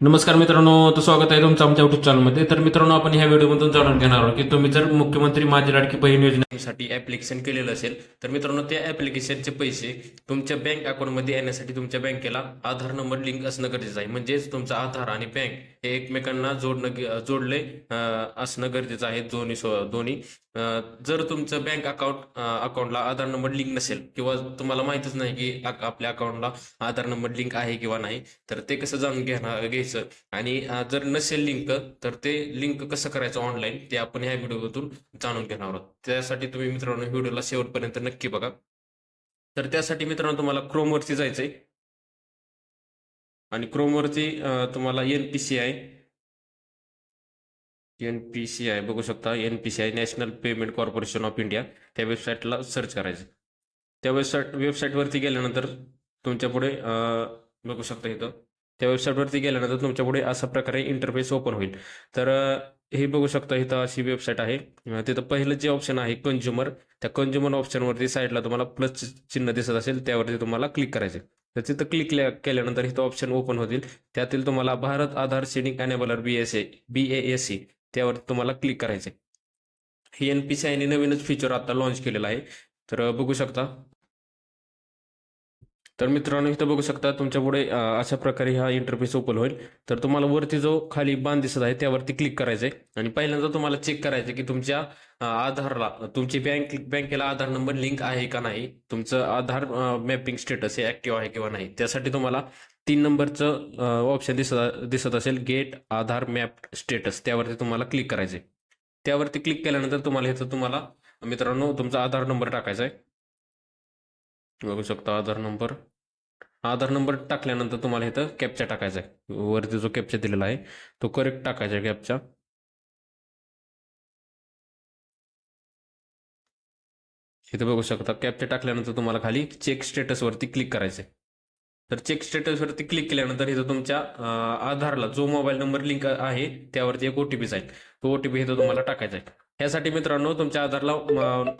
नमस्कार मित्रांनो तर स्वागत आहे तुमचं आमच्या युट्यूब चॅनलमध्ये तर मित्रांनो आपण ह्या व्हिडिओमधून जाणून घेणार आहोत की तुम्ही जर मुख्यमंत्री माझी लाडकी बहीण योजनेसाठी ऍप्लिकेशन केलेलं असेल तर मित्रांनो त्या ऍप्लिकेशनचे पैसे तुमच्या बँक अकाउंटमध्ये येण्यासाठी तुमच्या बँकेला आधार नंबर लिंक असणं गरजेचं आहे. म्हणजेच तुमचा आधार आणि बँक हे एकमेकांना जोडणं जोडले असणं गरजेचं आहे दोन्ही दोन्ही. जर तुमचं बँक अकाउंट अकाउंटला आधार नंबर लिंक नसेल किंवा तुम्हाला माहितच नाही की आपल्या अकाउंटला आधार नंबर लिंक आहे किंवा नाही तर ते कसं जाणून घेणार घ्यायचं. आणि जर नसेल लिंक तर ते लिंक कसं करायचं ऑनलाईन ते आपण ह्या व्हिडिओतून जाणून घेणार आहोत. त्यासाठी तुम्ही मित्रांनो व्हिडिओला शेवटपर्यंत नक्की बघा. तर त्यासाठी मित्रांनो तुम्हाला क्रोमवरती जायचंय. आणि क्रोमवरती तुम्हाला N P C I N P C I बघू शकता. N P C I National Payment Corporation of India त्या वेबसाईटला सर्च करायचं. त्या वेबसाईट वेबसाईटवरती गेल्यानंतर तुमच्यापुढे बघू शकता इथं. त्या वेबसाईटवरती गेल्यानंतर तुमच्यापुढे अशा प्रकारे इंटरफेस ओपन होईल. तर हे बघू शकता इथं अशी वेबसाईट आहे. तिथं पहिलं जे ऑप्शन आहे कंझ्युमर त्या कंझ्युमर ऑप्शनवरती साईडला तुम्हाला प्लस चिन्ह दिसत असेल त्यावरती तुम्हाला क्लिक करायचे. तर तिथं क्लिक केल्यानंतर इथं ऑप्शन ओपन होतील. त्यातील तुम्हाला Bharat Aadhaar seeding enabler B S A B A S C त्यावर तुम्हाला क्लिक करायचे ही एन पी सी आयने नवीनच फीचर आता लॉन्च केलेलं आहे. तर बघू शकता. तर मित्रांनो इथं बघू शकता तुमच्यापुढे अशा प्रकारे हा इंटरफेस ओपन होईल. तर तुम्हाला वरती जो खाली बाण दिसत आहे त्यावरती क्लिक करायचं आहे आणि पहिल्यांदा तुम्हाला चेक करायचं की तुमच्या आधारला तुमची बँक बँकेला आधार नंबर लिंक आहे का नाही? तुमचं आधार मॅपिंग स्टेटस हे ऍक्टिव्ह आहे किंवा नाही? त्यासाठी तुम्हाला तीन नंबरचं ऑप्शन दिसत दिसत असेल गेट आधार मॅप स्टेटस त्यावरती तुम्हाला क्लिक करायचे त्यावरती क्लिक केल्यानंतर तुम्हाला इथं तुम्हाला मित्रांनो तुमचा आधार नंबर टाकायचा आहे बघू शकता आधार नंबर आधार नंबर टाकल्यानंतर तुम्हाला इथं कॅपचा टाकायचा आहे वरती जो कॅपचा दिलेला आहे तो करेक्ट टाकायचा आहे कॅपचा इथं बघू शकता कॅपचा टाकल्यानंतर तुम्हाला खाली चेक स्टेटसवरती क्लिक करायचं आहे तर चेक स्टेटसवरती क्लिक केल्यानंतर इथं तुमच्या आधारला जो मोबाईल नंबर लिंक आहे त्यावरती एक ओटीपी जाईल. तो ओटीपी इथं तुम्हाला टाकायचा आहे. ह्यासाठी मित्रांनो तुमच्या आधारला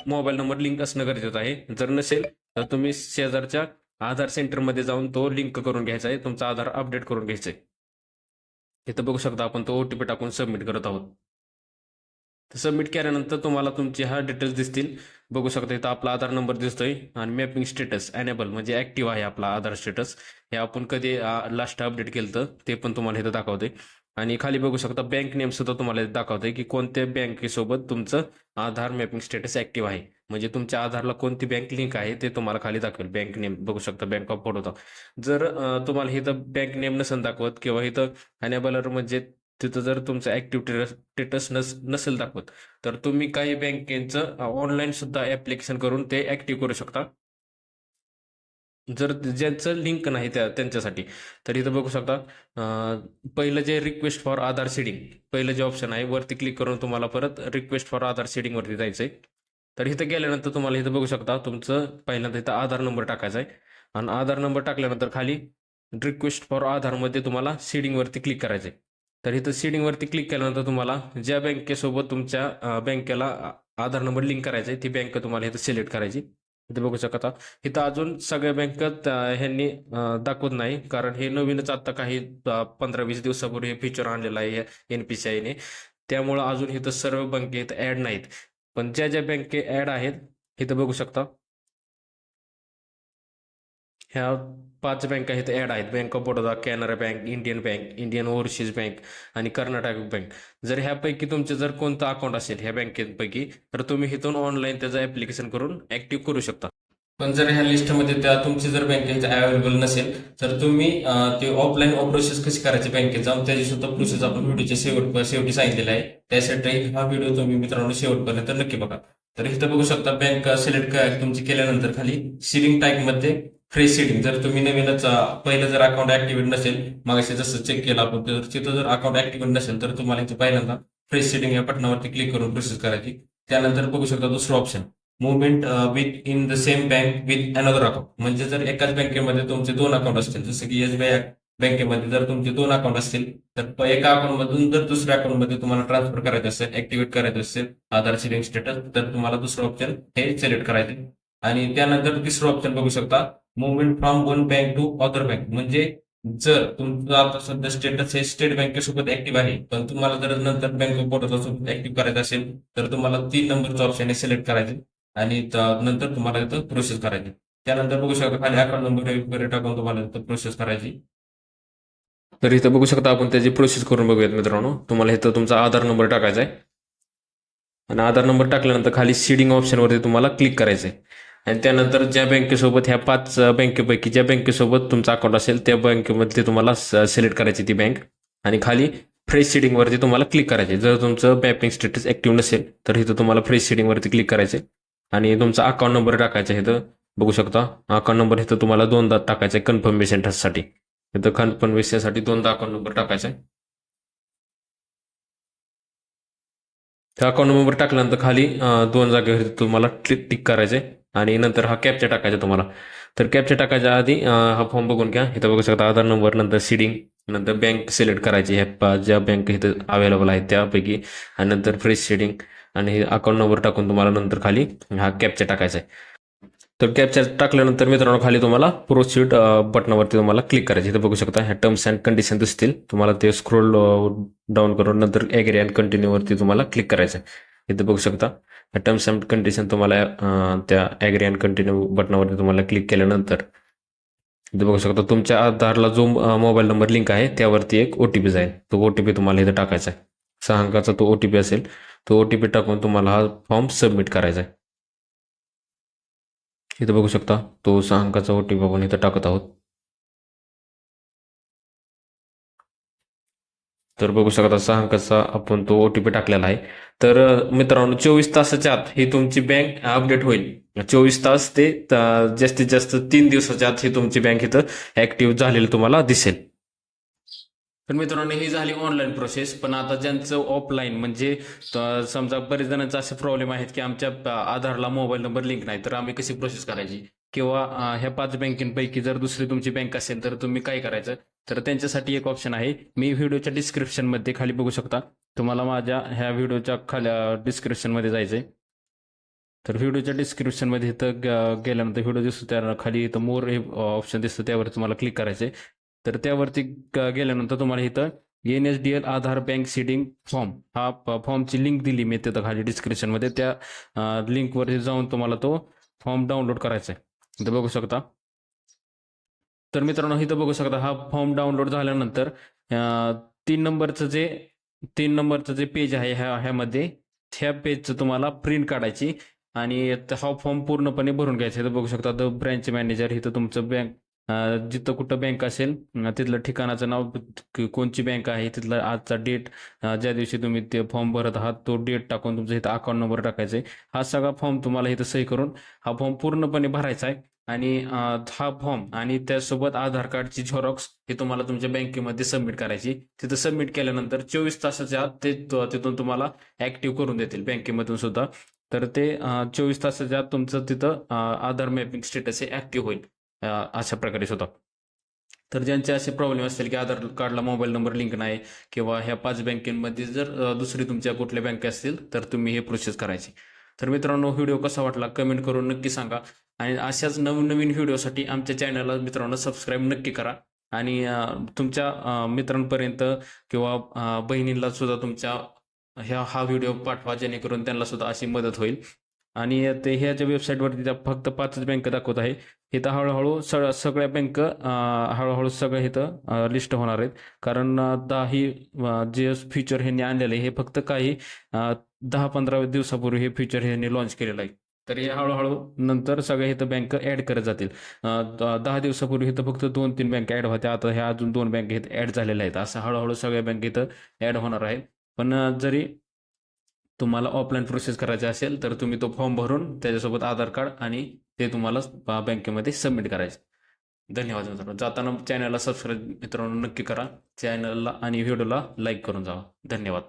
मोबाईल नंबर लिंक असणं गरजेचं आहे. जर नसेल तर तुम्ही शेजारच्या आधार सेंटरमध्ये जाऊन तो लिंक करून घ्यायचा आहे. तुमचा आधार अपडेट करून घ्यायचा आहे इथं बघू शकता आपण तो ओ टी पी टाकून सबमिट करत आहोत. तर सबमिट केल्यानंतर तुम्हाला तुमचे हा डिटेल्स दिसतील. बघू शकता इथं आपला आधार नंबर दिसतोय आणि मॅपिंग स्टेटस अनेबल म्हणजे ऍक्टिव्ह आहे आपला आधार स्टेटस हे आपण कधी लास्ट अपडेट केलं तर ते पण तुम्हाला इथं दाखवते आणि खाली बघू शकता बँक नेम सुद्धा तुम्हाला दाखवते की कोणत्या बँकेसोबत तुमचं आधार मॅपिंग स्टेटस ऍक्टिव्ह आहे. म्हणजे तुमच्या आधारला कोणती बँक लिंक आहे ते तुम्हाला खाली दाखवेल. बँक नेम बघू शकता बँक ऑफ बडोदा जर तुम्हाला इथं बँक नेम नसेल दाखवत किंवा इथं अनेबलर म्हणजे तिथं जर तुमचं ऍक्टिव्ह स्टेटस नस नसेल दाखवत तर तुम्ही काही बँकेचं ऑनलाईन सुद्धा ऍप्लिकेशन करून ते ऍक्टिव्ह करू शकता. जर ज्यांचं लिंक नाही त्या त्यांच्यासाठी. तर इथं बघू शकता पहिलं जे रिक्वेस्ट फॉर आधार सीडिंग पहिलं जे ऑप्शन आहे वरती क्लिक करून तुम्हाला परत रिक्वेस्ट फॉर आधार सीडिंग जायचं आहे तर इथं गेल्यानंतर तुम्हाला इथं बघू शकता तुमचं पहिल्यांदा इथं आधार नंबर टाकायचा आहे. आणि आधार नंबर टाकल्यानंतर खाली रिक्वेस्ट फॉर आधारमध्ये तुम्हाला सीडिंगवरती क्लिक करायचं आहे. तर इथं सीडिंगवरती क्लिक केल्यानंतर तुम्हाला ज्या बँकेसोबत तुमच्या बँकेला आधार नंबर लिंक करायचा आहे ती बँक तुम्हाला इथं सिलेक्ट करायची. इथे बघू शकता इथं अजून सगळ्या बँकेत ह्यांनी दाखवत नाही. कारण हे नवीनच आता काही पंधरा वीस दिवसापूर्वी हे फीचर आणलेलं आहे एनपीसीआयने त्यामुळं अजून इथं सर्व बँके इथं ऍड नाहीत. पण ज्या ज्या बँके ऍड आहेत इथं बघू शकता. ह्या पाच बँका आहेत ऍड आहेत. Bank of Baroda Canara bank Indian bank Indian overseas bank आणि कर्नाटक बँक जर ह्यापैकी तुमचं जर कोणतं अकाउंट असेल ह्या बँकेपैकी तर तुम्ही इथून ऑनलाईन त्याचं ऍप्लिकेशन करून ऍक्टिव्ह करू शकता. पण जर ह्या लिस्टमध्ये त्या तुमची जर बँकेत अवेलेबल नसेल तर तुम्ही ते ऑफलाईन प्रोसेस कशी करायची बँकेत जाऊन त्याची सुद्धा प्रोसेस आपण व्हिडिओच्या शेवट शेवटी सांगितलेला आहे. त्यासाठी हा व्हिडिओ तुम्ही मित्रांनो शेवटपर्यंत नक्की बघा. तर इथं बघू शकता बँक सिलेक्ट तुमची केल्यानंतर खाली सिलिंग टाईप फ्री सेटिंग जर तुम्ही नवीनच पहिलं जर अकाउंट ऍक्टिव्हेट नसेल मग जसं चेक केलं आपण तर तिथं जर अकाउंट ऍक्टिव्हेट नसेल तर तुम्हाला इथे पहिल्यांदा फ्रेश सिडिंग या बटनावरती क्लिक करून प्रोसेस करायची. त्यानंतर बघू शकता दुसरं option movement within the same bank with another account म्हणजे जर एकाच बँकेमध्ये तुमचे दोन अकाउंट असतील जसं की एसबीआय बँकेमध्ये जर तुमचे दोन अकाउंट असतील तर एका अकाउंट मधून जर दुसऱ्या अकाउंटमध्ये तुम्हाला ट्रान्सफर करायचं असेल ऍक्टिव्हेट करायचं असेल आधार सीडिंग स्टेटस तर तुम्हाला दुसरं ऑप्शन हे सिलेक्ट करायचे आणि त्यानंतर तिसरं ऑप्शन बघू शकता movement from one bank to other bank म्हणजे जर तुमचं आता सध्या स्टेटस हे स्टेट बँकेसोबत ऍक्टिव्ह आहे पण तुम्हाला जर नंतर बँक ऑफ बडोदा सोबत ऍक्टिव्ह करायचं असेल तर तुम्हाला तीन नंबरचं ऑप्शन आहे सिलेक्ट करायचे आणि नंतर तुम्हाला इथं प्रोसेस करायची. त्यानंतर बघू शकता खाली अकाउंट नंबर वगैरे टाकून तुम्हाला तिथं प्रोसेस करायची. तर इथं बघू शकता आपण त्याची प्रोसेस करून बघूयात मित्रांनो. तुम्हाला इथं तुमचा आधार नंबर टाकायचा आहे. आणि आधार नंबर टाकल्यानंतर खाली सीडिंग ऑप्शनवरती तुम्हाला क्लिक करायचं आहे. आणि त्यानंतर ज्या बँकेसोबत ह्या पाच बँकेपैकी ज्या बँकेसोबत तुमचा अकाउंट असेल त्या बँकेमध्ये तुम्हाला सिलेक्ट करायची ती बँक आणि खाली फ्रेश सिडिंगवरती तुम्हाला क्लिक करायचे. जर तुमचं बँकिंग स्टेटस ऍक्टिव्ह नसेल तर इथं तुम्हाला फ्रेश सिडिंगवरती क्लिक करायचे. आणि तुमचा अकाउंट नंबर टाकायचा आहे इथं. बघू शकता अकाउंट नंबर इथं तुम्हाला दोनदा टाकायचा आहे कन्फर्मेशनसाठी. इथं कन्फर्मेशनसाठी दोनदा अकाउंट नंबर टाकायचा आहे. त्या अकाउंट नंबर टाकल्यानंतर खाली दोन जागेवर तुम्हाला क्लिक टिक करायचे आणि नंतर हा कॅपचा टाकायचा तुम्हाला. तर कॅपच्या टाकायच्या आधी हा फॉर्म बघून घ्या. इथं बघू शकता आधार नंबर नंतर सीडिंग नंतर बँक सिलेक्ट करायची. ह्या ज्या बँक इथं अवेलेबल आहेत त्यापैकी. आणि नंतर फ्रेश सीडिंग आणि हे अकाउंट नंबर टाकून तुम्हाला नंतर खाली हा कॅपचा टाकायचा आहे. तर कॅपचा टाकल्यानंतर मित्रांनो खाली तुम्हाला प्रोसिड बटनावरती तुम्हाला क्लिक करायचे इथं बघू शकता ह्या टर्म्स अँड कंडिशन दिसतील. तुम्हाला ते स्क्रोल डाऊन करून नंतर ॲग्री अँड कंटिन्यूवरती तुम्हाला क्लिक करायचं आहे. इथं बघू शकता. टर्म्स अँड कंडिशन तुम्हाला त्या ॲग्री अँड कंटिन्यू बटनावरती तुम्हाला क्लिक केल्यानंतर इथं बघू शकता तुमच्या आधारला जो मोबाईल नंबर लिंक आहे त्यावरती एक ओ टी पी जाईल. तो ओ टी पी तुम्हाला इथं टाकायचा आहे. सहा अंकाचा तो ओ टी पी असेल तो ओ टी पी टाकून तुम्हाला हा फॉर्म सबमिट करायचा आहे. इथं बघू शकता तो सहा अंकाचा ओ टी पी आपण इथं टाकत आहोत. तर बघू शकता सहा अंकाचा आपण तो ओ टी पी टाकलेला आहे. तर मित्रांनो चोवीस तासाच्या आत ही तुमची बँक अपडेट होईल. चोवीस तास ते जास्तीत जास्त तीन दिवसाच्या आत ही तुमची बँक इथं ऍक्टिव्ह झालेली तुम्हाला दिसेल. तर मित्रांनो ही झाली ऑनलाईन प्रोसेस पण आता ज्यांचं ऑफलाईन म्हणजे समजा बरेच जणांचा असे प्रॉब्लेम आहेत की आमच्या आधारला मोबाईल नंबर लिंक नाही तर आम्ही कशी प्रोसेस करायची? किंवा ह्या पाच बँकेपैकी जर दुसरी तुमची बँक असेल तर तुम्ही काय करायचं? तर त्यांच्यासाठी एक ऑप्शन आहे. मी व्हिडिओच्या डिस्क्रिप्शनमध्ये खाली बघू शकता. तुम्हाला माझ्या ह्या व्हिडिओच्या खाली डिस्क्रिप्शनमध्ये जायचं आहे तर व्हिडिओच्या डिस्क्रिप्शनमध्ये इथं ग- गेल्यानंतर व्हिडिओ दिसतो त्या खाली इथं मोर हे ऑप्शन दिसतं. त्यावर तुम्हाला क्लिक करायचं आहे तर त्यावरती ग- गेल्यानंतर तुम्हाला इथं N S D L Aadhaar bank seeding form हा फॉर्मची लिंक दिली मी तिथं खाली डिस्क्रिप्शनमध्ये त्या लिंकवरती जाऊन तुम्हाला तो फॉर्म डाउनलोड करायचा आहे तर बघू शकता. तर मित्रांनो इथं बघू शकता हा फॉर्म डाउनलोड झाल्यानंतर तीन नंबरचं जे तीन नंबरचं जे पेज आहे ह्या ह्यामध्ये ह्या पेजचं तुम्हाला प्रिंट काढायची आणि हा फॉर्म पूर्णपणे भरून घ्यायचा. इथं बघू शकता द ब्रँच मॅनेजर इथं तुमचं बँक जिथं कुठं बँक असेल तिथलं ठिकाणाचं नाव कोणची बँक आहे तिथलं आजचा डेट ज्या दिवशी तुम्ही ते फॉर्म भरत आहात तो डेट टाकून तुमचा इथं अकाउंट नंबर टाकायचा आहे. हा सगळा फॉर्म तुम्हाला इथं सही करून हा फॉर्म पूर्णपणे भरायचा आहे. आणि हा फॉर्म आणि त्यासोबत आधार कार्डची झेरॉक्स हे तुम्हाला तुमच्या बँकेमध्ये सबमिट करायची तिथं सबमिट केल्यानंतर चोवीस तासाच्या आत ते तिथून तुम्हाला ऍक्टिव्ह करून देतील बँकेमधून सुद्धा. तर ते चोवीस तासाच्या आत तुमचं तिथं आधार मॅपिंग स्टेटस हे ऍक्टिव्ह होईल. अशा प्रकारे सुद्धा तर ज्यांचे असे प्रॉब्लेम असतील की आधार कार्डला मोबाईल नंबर लिंक नाही किंवा ह्या पाच बँकेमध्ये जर दुसरी तुमच्या कुठल्या बँके असतील तर तुम्ही हे प्रोसेस करायची. तर मित्रांनो व्हिडिओ कसा वाटला कमेंट करून नक्की सांगा. आणि अशाच नवीन नवीन व्हिडिओसाठी आमच्या चॅनलला मित्रांनो सबस्क्राईब नक्की करा. आणि तुमच्या मित्रांपर्यंत किंवा बहिणींला बहिणींना सुद्धा तुमच्या ह्या हा व्हिडिओ पाठवा जेणेकरून त्यांना सुद्धा अशी मदत होईल. आणि ते ह्याच्या वेबसाईटवरती त्या फक्त पाचच बँक दाखवत आहे. इथं हळूहळू स सगळ्या बँक हळूहळू सगळ्या इथं लिस्ट होणार आहेत. कारण अ, दाही जे फीचर ह्यांनी आणलेलं आहे हे फक्त काही दहा पंधरा दिवसापूर्वी हे फीचर ह्यांनी लॉन्च केलेलं आहे. तर हे हळूहळू नंतर सगळ्या इथं बँक ॲड करत जातील. दहा दिवसापूर्वी इथं फक्त दोन तीन बँक ॲड होत्या. आता ह्या अजून दोन बँक इथं ॲड झालेल्या आहेत. असं हळूहळू सगळ्या बँक इथं ॲड होणार आहे पण जरी तुम्हाला ऑफलाईन प्रोसेस करायची असेल तर तुम्ही तो फॉर्म भरून त्याच्यासोबत आधार कार्ड आणि ते तुम्हाला बँकेमध्ये सबमिट करायचं. धन्यवाद मित्रांनो. जाताना चॅनलला सबस्क्राईब मित्रांनो नक्की करा. चॅनलला आणि व्हिडिओला लाईक करून जावा. धन्यवाद.